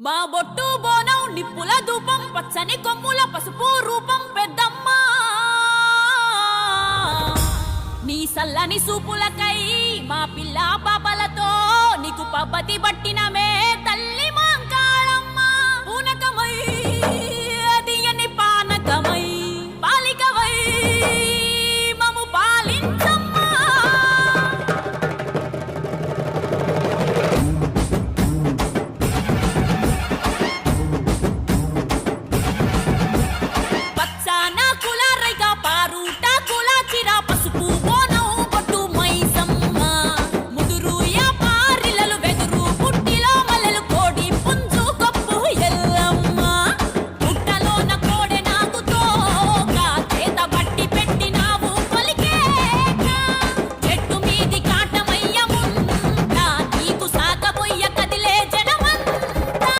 మా బొట్టు బోనం నిప్పుల ధూపం పచ్చని కొమ్ముల పసుపు రూపం పెద్దమ్మా. నీ సల్లని సూపులకై మా పిల్ల పాపలతో నీకు పబ్బతి పట్టినమే మేత